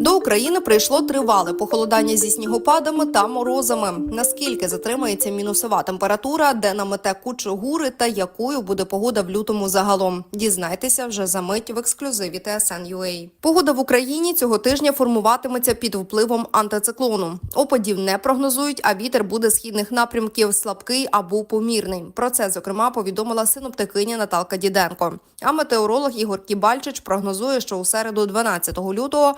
До України прийшло тривале похолодання зі снігопадами та морозами. Наскільки затримається мінусова температура, де намете кучугури та якою буде погода в лютому загалом? Дізнайтеся вже за мить в ексклюзиві TSN.ua. Погода в Україні цього тижня формуватиметься під впливом антициклону. Опадів не прогнозують, а вітер буде східних напрямків слабкий або помірний. Про це зокрема повідомила синоптикиня Наталка Діденко. А метеоролог Ігор Кібальчич прогнозує, що у середу 12 лютого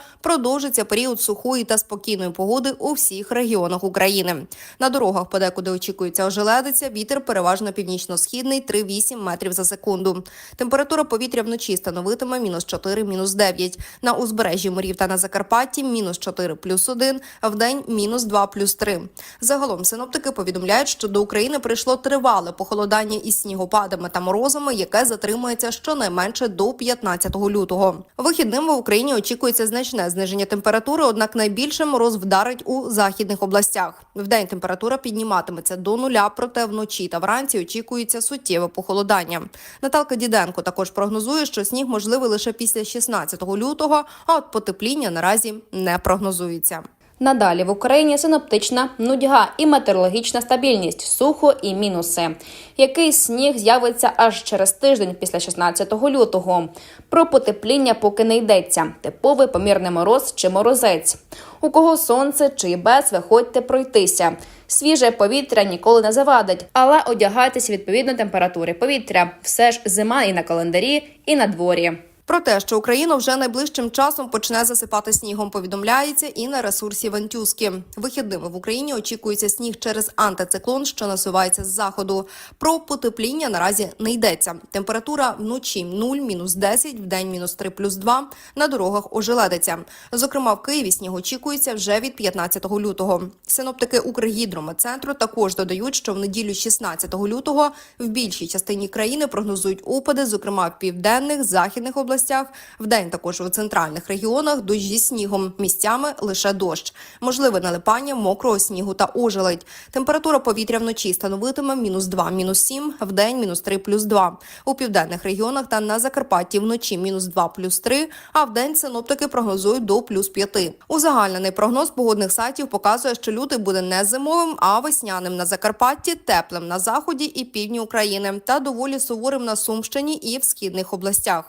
продовжиться період сухої та спокійної погоди у всіх регіонах України. На дорогах подекуди очікується ожеледиця, вітер переважно північно-східний 3,8 метрів за секунду. Температура повітря вночі становитиме мінус 4, мінус 9. На узбережжі морів та на Закарпатті мінус 4 плюс 1, а в день мінус 2 плюс 3. Загалом синоптики повідомляють, що до України прийшло тривале похолодання із снігопадами та морозами, яке затримується щонайменше до 15 лютого. Вихідним в Україні очікується значне зниження температури, однак найбільше мороз вдарить у західних областях. Вдень температура підніматиметься до нуля, проте вночі та вранці очікується суттєве похолодання. Наталка Діденко також прогнозує, що сніг можливий лише після 16 лютого, а от потепління наразі не прогнозується. Надалі в Україні синоптична нудьга і метеорологічна стабільність, сухо і мінуси. Який сніг з'явиться аж через тиждень після 16 лютого. Про потепління поки не йдеться. Типовий помірний мороз чи морозець. У кого сонце чи без, виходьте пройтися. Свіже повітря ніколи не завадить, але одягайтеся відповідно температури повітря. Все ж зима і на календарі, і на дворі. Про те, що Україну вже найближчим часом почне засипати снігом, повідомляється і на ресурсі Вентюски. Вихідними в Україні очікується сніг через антициклон, що насувається з заходу. Про потепління наразі не йдеться. Температура вночі 0, мінус 10, в день мінус 3, плюс 2. На дорогах ожеледиться. Зокрема, в Києві сніг очікується вже від 15 лютого. Синоптики Укргідрометцентру також додають, що в неділю 16 лютого в більшій частині країни прогнозують опади, зокрема в південних, західних областях. В день також у центральних регіонах дощ зі снігом. Місцями лише дощ. Можливе налипання мокрого снігу та ожеледь. Температура повітря вночі становитиме мінус 2, мінус 7, в день мінус 3, плюс 2. У південних регіонах та на Закарпатті вночі мінус 2, плюс 3, а в день синоптики прогнозують до плюс 5. Узагальнений прогноз погодних сайтів показує, що лютий буде не зимовим, а весняним на Закарпатті, теплим на заході і півдні України та доволі суворим на Сумщині і в східних областях.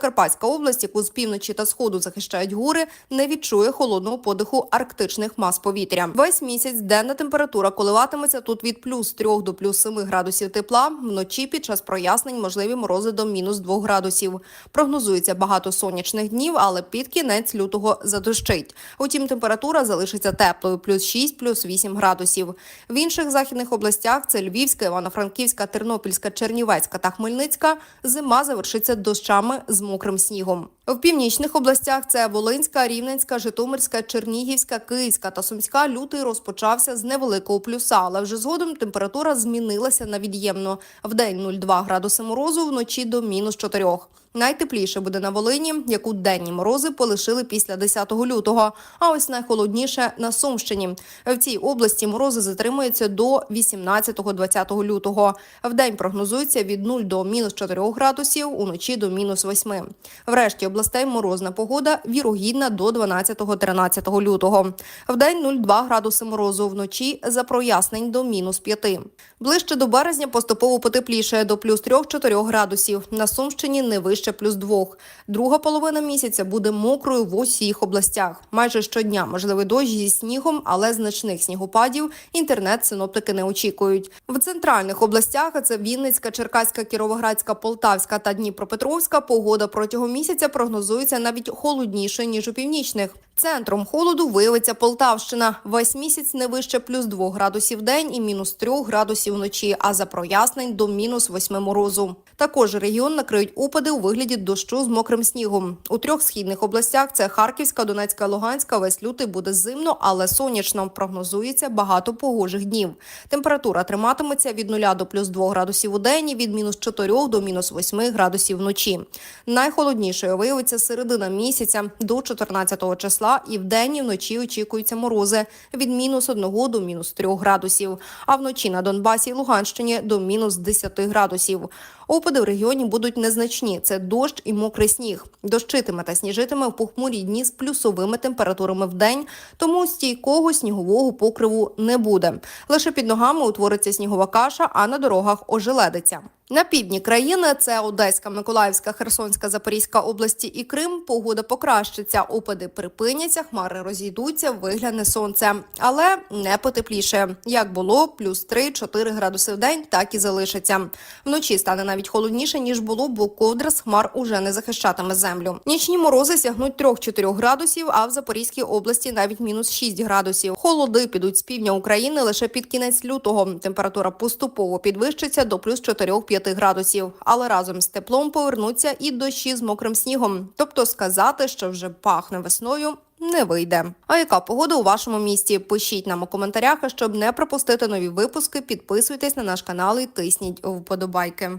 Закарпатська область, яку з півночі та сходу захищають гори, не відчує холодного подиху арктичних мас повітря. Весь місяць денна температура коливатиметься тут від плюс 3 до плюс 7 градусів тепла. Вночі під час прояснень можливі морози до мінус 2 градусів. Прогнозується багато сонячних днів, але під кінець лютого задощить. Утім, температура залишиться теплою плюс 6, плюс 8 градусів. В інших західних областях це Львівська, Івано-Франківська, Тернопільська, Чернівецька та Хмельницька. Зима завершиться дощами з мокрим снігом. В північних областях це Волинська, Рівненська, Житомирська, Чернігівська, Київська та Сумська. Лютий розпочався з невеликого плюса, але вже згодом температура змінилася на від'ємно. В день 0,2 градуси морозу, вночі до мінус 4. Найтепліше буде на Волині, яку денні морози полишили після 10 лютого. А ось найхолодніше на Сумщині. В цій області морози затримуються до 18-20 лютого. В день прогнозується від 0 до мінус 4 градусів, уночі до мінус 8. В решті областей морозна погода вірогідна до 12-13 лютого. В день 0,2 градуси морозу, вночі за прояснень до мінус 5. Ближче до березня поступово потепліше до плюс 3-4 градусів. На Сумщині не вище плюс 2. Друга половина місяця буде мокрою в усіх областях. Майже щодня можливий дощ зі снігом, але значних снігопадів інтернет-синоптики не очікують. В центральних областях, це Вінницька, Черкаська, Кіровоградська, Полтавська та Дніпропетровська, погода протягом місяця прогнозується навіть холодніше, ніж у північних. Центром холоду виявиться Полтавщина. Весь місяць не вище плюс 2 градусів день і мінус 3 градусів вночі, а за прояснень до мінус 8 морозу. Також регіон накриють опади у вигляді дощу з мокрим снігом. У трьох східних областях це Харківська, Донецька, Луганська. Весь лютий буде зимно, але сонячно. Прогнозується багато погожих днів. Температура триматиметься від 0 до плюс 2 градусів у день і від мінус 4 до мінус 8 градусів вночі. Найхолоднішою виявиться середина місяця до 14 числа, і вдень і вночі очікуються морози від мінус 1 до мінус 3 градусів. А вночі на Донбасі і Луганщині до мінус 10 градусів. Опади в регіоні будуть незначні. Це дощ і мокрий сніг. Дощитиме та сніжитиме в похмурі дні з плюсовими температурами в день, тому стійкого снігового покриву не буде. Лише під ногами утвориться снігова каша, а на дорогах ожеледиться. На півдні країни це Одеська, Миколаївська, Херсонська, Запорізька області і Крим. Погода покращиться. Опади припиняться, хмари розійдуться, вигляне сонце, але не потепліше. Як було, плюс 3-4 градуси в день, так і залишиться. Вночі стане навіть холодніше ніж було, бо ковдра з хмар уже не захищатиме землю. Нічні морози сягнуть 3-4 градусів, а в Запорізькій області навіть мінус 6 градусів. Холоди підуть з півдня України лише під кінець лютого. Температура поступово підвищиться до плюс 4-5 градусів. Але разом з теплом повернуться і дощі з мокрим снігом. Тобто сказати, що вже пахне весною. Не вийде. А яка погода у вашому місті? Пишіть нам у коментарях, щоб не пропустити нові випуски, підписуйтесь на наш канал і тисніть вподобайки.